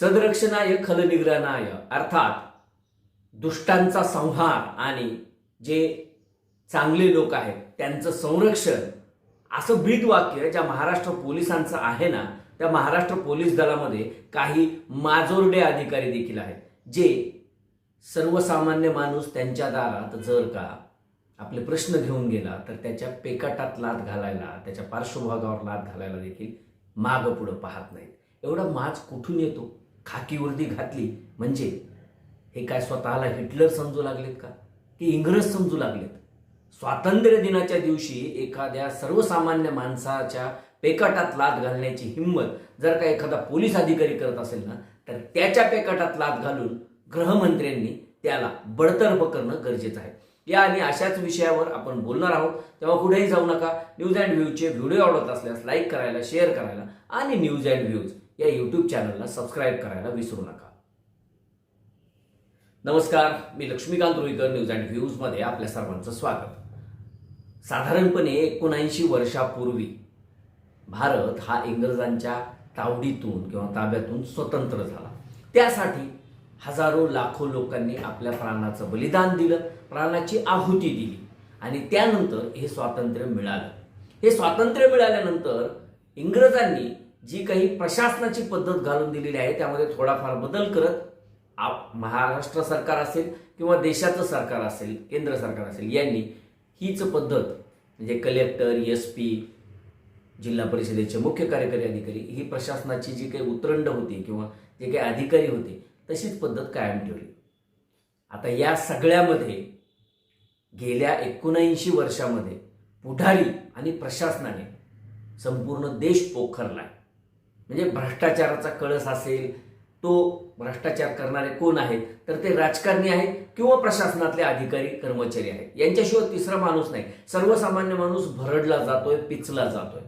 सदरक्षणाय खलनिग्रहणाय अर्थात दुष्टांचा संहार आणि जे चांगले लोक आहेत त्यांचं संरक्षण असं ब्रीद वाक्य ज्या महाराष्ट्र पोलिसांचं आहे ना त्या महाराष्ट्र पोलीस दलामध्ये काही माजोरडे अधिकारी देखील आहेत जे सर्वसामान्य माणूस त्यांच्या दारात जर का आपले प्रश्न घेऊन गेला तर त्याच्या पेकाटात लात घालायला त्याच्या पार्श्वभागावर लात घालायला देखील मागं पुढं पाहत नाहीत. एवढा माज कुठून येतो? खाकी वर्दी घातली. म्हणजे हे काय स्वतःला हिटलर समजू लागलेत का? की इंग्रज समजू लागलेत? स्वातंत्र्य दिनाच्या दिवशी एखाद्या सर्वसामान्य माणसाच्या पेकाटात लात घालण्याची हिंमत जर का एखादा पोलीस अधिकारी करत असेल ना तर त्याच्या पेकाटात लात घालून गृहमंत्र्यांनी त्याला बडतर्फ करणं गरजेचं आहे. या आणि अशाच विषयावर आपण बोलणार आहोत. तेव्हा कुठेही जाऊ नका. न्यूज अँड व्ह्यूचे व्हिडिओ आवडत असल्यास लाईक करायला शेअर करायला आणि न्यूज अँड व्ह्यूज या यूट्यूब चॅनलला सबस्क्राईब करायला विसरू नका. नमस्कार मी लक्ष्मीकांत रुईकर न्यूज अँड व्ह्यूजमध्ये आपल्या सर्वांचं स्वागत. साधारणपणे एकोणऐंशी वर्षापूर्वी भारत हा इंग्रजांच्या तावडीतून किंवा ताब्यातून स्वतंत्र झाला. त्यासाठी हजारो लाखो लोकांनी आपल्या प्राणाचं बलिदान दिलं प्राणाची आहुती दिली आणि त्यानंतर हे स्वातंत्र्य मिळालं. हे स्वातंत्र्य मिळाल्यानंतर इंग्रजांनी जी काही प्रशासनाची पद्धत घालून दिलेली आहे त्यामध्ये थोडाफार बदल करत आप महाराष्ट्र सरकार असेल किंवा देशाचं सरकार असेल केंद्र सरकार असेल यांनी हीच पद्धत म्हणजे कलेक्टर एस पी जिल्हा परिषदेचे मुख्य कार्यकारी अधिकारी ही प्रशासनाची जी काही उतरंड होती किंवा जे काही अधिकारी होते तशीच पद्धत कायम ठेवली. आता या सगळ्यामध्ये गेल्या एकोणऐंशी वर्षामध्ये पुढारी आणि प्रशासनाने संपूर्ण देश पोखरला आहे म्हणजे भ्रष्टाचाराचा कळस असेल तो भ्रष्टाचार करणारे कोण आहेत तर ते राजकारणी आहेत किंवा प्रशासनातले अधिकारी कर्मचारी आहेत. यांच्याशिवाय तिसरा माणूस नाही. सर्वसामान्य माणूस भरडला जातोय पिचला जातोय.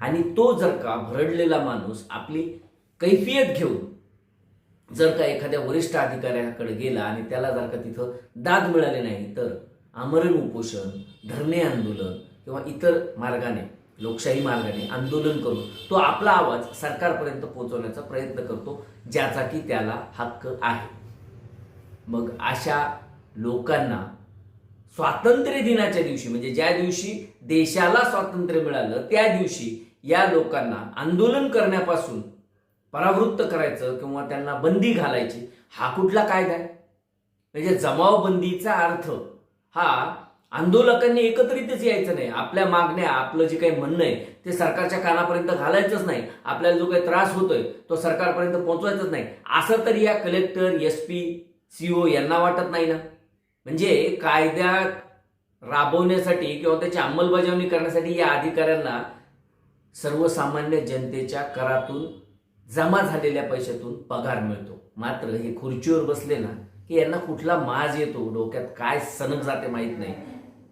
आणि तो जर का भरडलेला माणूस आपली कैफियत घेऊन जर का एखाद्या वरिष्ठ अधिकाऱ्याकडे गेला आणि त्याला जर का तिथं दाद मिळाली नाही तर आमरण उपोषण धरणे आंदोलन किंवा इतर मार्गाने लोकशाही मार्गाने आंदोलन करून तो आपला आवाज सरकारपर्यंत पोहोचवण्याचा प्रयत्न करतो ज्याचा की त्याला हक्क आहे. मग अशा लोकांना स्वातंत्र्य दिनाच्या दिवशी म्हणजे ज्या दिवशी देशाला स्वातंत्र्य मिळालं त्या दिवशी या लोकांना आंदोलन करण्यापासून परावृत्त करायचं किंवा त्यांना बंदी घालायची हा कुठला कायदा आहे? म्हणजे जमावबंदीचा अर्थ हा आंदोलकांनी एकत्रितच यायचं नाही. आपल्या मागण्या आपलं जे काही म्हणणं आहे ते सरकारच्या कानापर्यंत घालायचंच नाही. आपल्याला जो काही त्रास होतोय तो सरकारपर्यंत पोहोचवायचंच नाही. असं तरी या कलेक्टर एस पी सीओ यांना वाटत नाही ना? म्हणजे कायद्या राबवण्यासाठी किंवा त्याची अंमलबजावणी करण्यासाठी या अधिकाऱ्यांना सर्वसामान्य जनतेच्या करातून जमा झालेल्या पैशातून पगार मिळतो. मात्र हे खुर्चीवर बसले ना की यांना कुठला माज येतो डोक्यात काय सनक जाते माहीत नाही.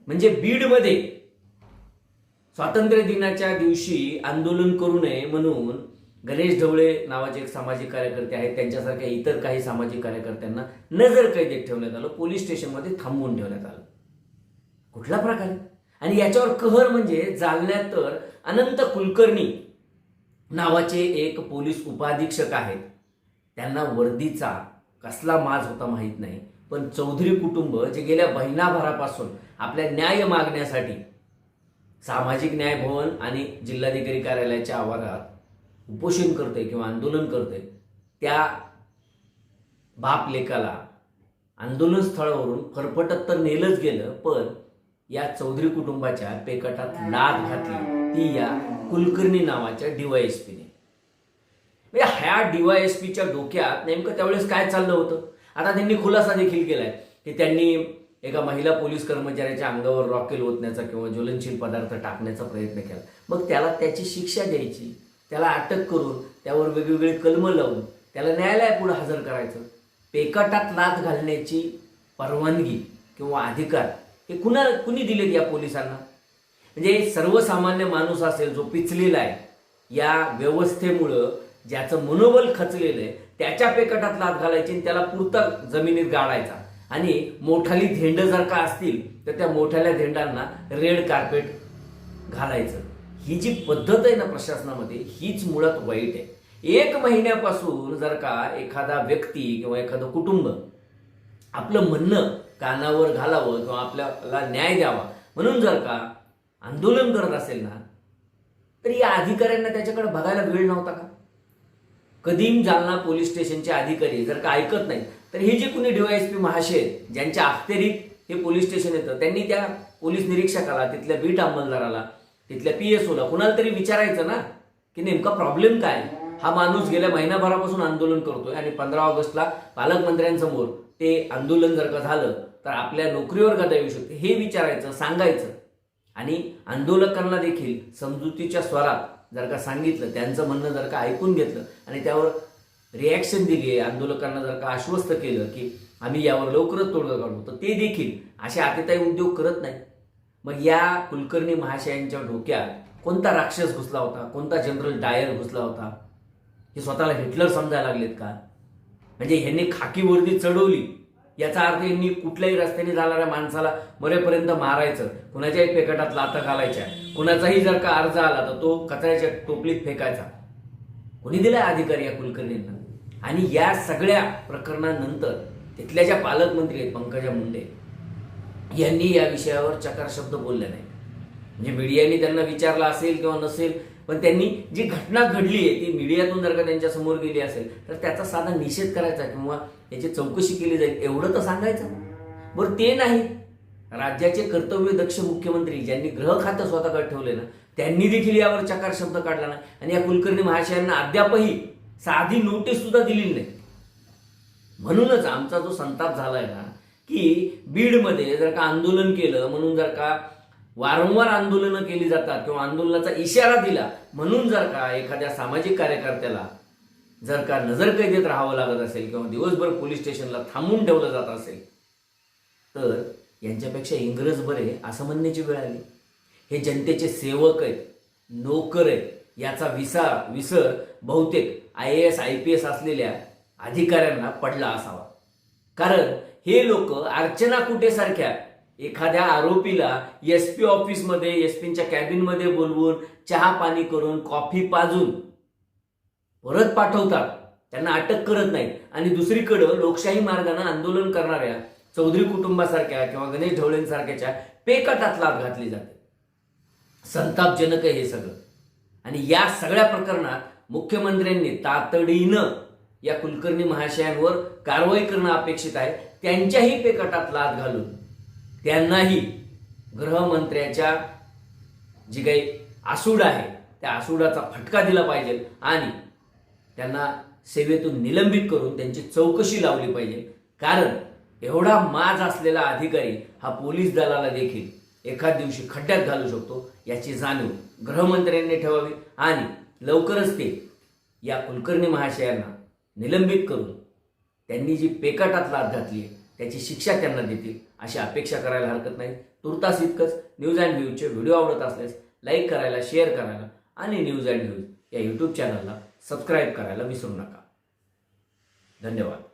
म्हणजे बीडमध्ये स्वातंत्र्य दिनाच्या दिवशी आंदोलन करू नये म्हणून गणेश ढवळे नावाचे एक सामाजिक कार्यकर्ते आहेत. त्यांच्यासारख्या इतर काही सामाजिक कार्यकर्त्यांना नजर कैदेत ठेवण्यात आलं. पोलीस स्टेशनमध्ये थांबवून ठेवण्यात आलं. कुठला प्रकार आणि याच्यावर कहर म्हणजे जालन्यात तर अनंत कुलकर्णी नावाचे एक पोलीस उपाधीक्षक आहेत. त्यांना वर्दीचा कसला माज होता माहीत नाही. पण चौधरी कुटुंब जे गेल्या महिनाभरापासून आपल्या न्याय मागण्यासाठी सामाजिक न्याय भवन आणि जिल्हाधिकारी कार्यालयाच्या आवारात उपोषण करते किंवा आंदोलन करते त्या बाप लेकाला आंदोलन स्थळावरून फरफटत तर नेलंच गेलं पण या चौधरी कुटुंबाच्या पेकटात लाद घातली ती या कुलकर्णी नावाच्या डीवायएसपीने म्हणजे ह्या डीवायएसपीच्या डोक्यात नेमकं त्यावेळेस काय चाललं होतं? आता त्यांनी खुलासा देखील केलाय की त्यांनी एका महिला पोलीस कर्मचाऱ्याच्या अंगावर रॉकेल ओतण्याचा किंवा ज्वलनशील पदार्थ टाकण्याचा प्रयत्न केला. मग त्याला त्याची शिक्षा द्यायची त्याला अटक करून त्यावर वेगवेगळे कलम लावून त्याला न्यायालयापुढे हजर करायचं. पेकाटात लाथ घालण्याची परवानगी किंवा अधिकार हे कुणा कुणी दिलेत या पोलिसांना? म्हणजे सर्वसामान्य माणूस असेल जो पिचलेला आहे या व्यवस्थेमुळं ज्याचं मनोबल खचलेलं आहे त्याच्या पेकटात लात घालायची आणि त्याला पुरतं जमिनीत गाडायचा आणि मोठाली धेंड जर का असतील तर त्या मोठ्याल्या धेंडांना रेड कार्पेट घालायचं. ही जी पद्धत आहे ना प्रशासनामध्ये हीच मुळात वाईट आहे. एक महिन्यापासून जर का एखादा व्यक्ती किंवा एखादं कुटुंब आपलं म्हणणं कानावर घालावं किंवा आपल्याला न्याय द्यावा म्हणून जर का आंदोलन करत असेल ना तर या अधिकाऱ्यांना त्याच्याकडे बघायला वेळ नव्हता का? कदीम जालना पोलीस स्टेशनचे अधिकारी जर का ऐकत नाही तर हे जे कुणी डीवायएसपी महाशय ज्यांच्या अखत्यारीत हे पोलीस स्टेशन येतं त्यांनी त्या पोलीस निरीक्षकाला तिथल्या बीट अंमलदाराला तिथल्या पी एस ओला कुणाला तरी विचारायचं ना की नेमका प्रॉब्लेम काय? हा माणूस गेल्या महिनाभरापासून आंदोलन करतोय आणि पंधरा ऑगस्टला पालकमंत्र्यांसमोर ते आंदोलन जर का झालं तर आपल्या नोकरीवर गदा येऊ शकते. हे विचारायचं सांगायचं. आणि आंदोलकांना देखील समजुतीच्या स्वरात जर का सांगितलं त्यांचं म्हणणं जर का ऐकून घेतलं आणि त्यावर रिॲक्शन दिली आंदोलकांना जर का आश्वस्त केलं की आम्ही यावर लवकरच तोडगा काढू तर ते देखील असे आतेताई उद्योग करत नाही मग या कुलकर्णी महाशयांच्या डोक्यात कोणता राक्षस घुसला होता? कोणता जनरल डायर घुसला होता? हे स्वतःला हिटलर समजायला लागलेत का? म्हणजे ह्यांनी खाकी वर्दी चढवली. याचा अर्थ यांनी कुठल्याही रस्त्याने जाणाऱ्या माणसाला मरेपर्यंत मारायचं. कुणाच्याही पेकटात लाता घालायच्या. कुणाचाही जर का अर्ज आला तर तो कचऱ्याच्या टोपलीत फेकायचा. कोणी दिलाय अधिकारी या कुलकर्णींना? आणि या सगळ्या प्रकरणानंतर तिथल्या ज्या पालकमंत्री आहेत पंकजा मुंडे यांनी या विषयावर चकार शब्द बोलले नाही म्हणजे मीडियाने त्यांना विचारला असेल किंवा नसेल पण त्यांनी जी घटना घडली आहे ती मीडियातून जर का त्यांच्यासमोर गेली असेल तर त्याचा साधा निषेध करायचा किंवा याची चौकशी केली जाईल एवढं तर सांगायचं. बरं ते नाही. राज्याचे कर्तव्य दक्ष मुख्यमंत्री ज्यांनी ग्रह खातं स्वतःकडे ठेवले ना त्यांनी देखील यावर चकार शब्द काढला नाही आणि या कुलकर्णी महाशयांना अद्यापही साधी नोटीस सुद्धा दिलेली नाही. म्हणूनच आमचा जो संताप झालाय ना की बीडमध्ये जर का आंदोलन केलं म्हणून जर का वारंवार आंदोलनं केली जातात किंवा आंदोलनाचा इशारा दिला म्हणून जर का एखाद्या सामाजिक कार्यकर्त्याला जर का नजर कैदेत राहावं लागत असेल किंवा दिवसभर पोलीस स्टेशनला थांबून ठेवलं जात असेल तर यांच्यापेक्षा इंग्रज बरे असं म्हणण्याची वेळ आली. हे जनतेचे सेवक आहेत नोकर आहेत याचा विसा विसर बहुतेक I A S I P S असलेल्या अधिकाऱ्यांना पडला असावा. कारण हे लोक अर्चना कुठेसारख्या एखाद्या आरोपीला एस पी ऑफिसमध्ये एस पीच्या कॅबिनमध्ये बोलवून चहा पाणी करून कॉफी पाजून परत पाठवतात. त्यांना अटक करत नाहीत. आणि दुसरीकडं लोकशाही मार्गाने आंदोलन करणाऱ्या चौधरी कुटुंबासारख्या किंवा गणेश ढवळेंसारख्याच्या पेकटात लाभ घातली जाते. संतापजनक आहे हे सगळं. आणि या सगळ्या प्रकरणात मुख्यमंत्र्यांनी तातडीनं या कुलकर्णी महाशयांवर कारवाई करणं अपेक्षित आहे. त्यांच्याही पेकटात लाद घालून त्यांनाही गृहमंत्र्याच्या जी काही आसूड आहे त्या आसूडाचा फटका दिला पाहिजे आणि त्यांना सेवेतून निलंबित करून त्यांची चौकशी लावली पाहिजे. कारण एवढा माज असलेला अधिकारी हा पोलीस दलाला देखील एखाद दिवशी खड्ड्यात घालू शकतो याची जाणीव गृहमंत्र्यांनी ठेवावी आणि लवकरच ते या कुलकर्णी महाशयांना निलंबित करून त्यांनी जी पेकाटात लाद घातली आहे त्याची शिक्षा त्यांना देतील अशी अपेक्षा करायला हरकत नाही. तुर्तास इतकंच न्यूज अँड व्ह्यूजचे व्हिडिओ आवडत असल्यास लाईक करायला शेअर करायला आणि न्यूज अँड व्ह्यूज या यूट्यूब चॅनलला सबस्क्राईब करायला विसरू नका. धन्यवाद.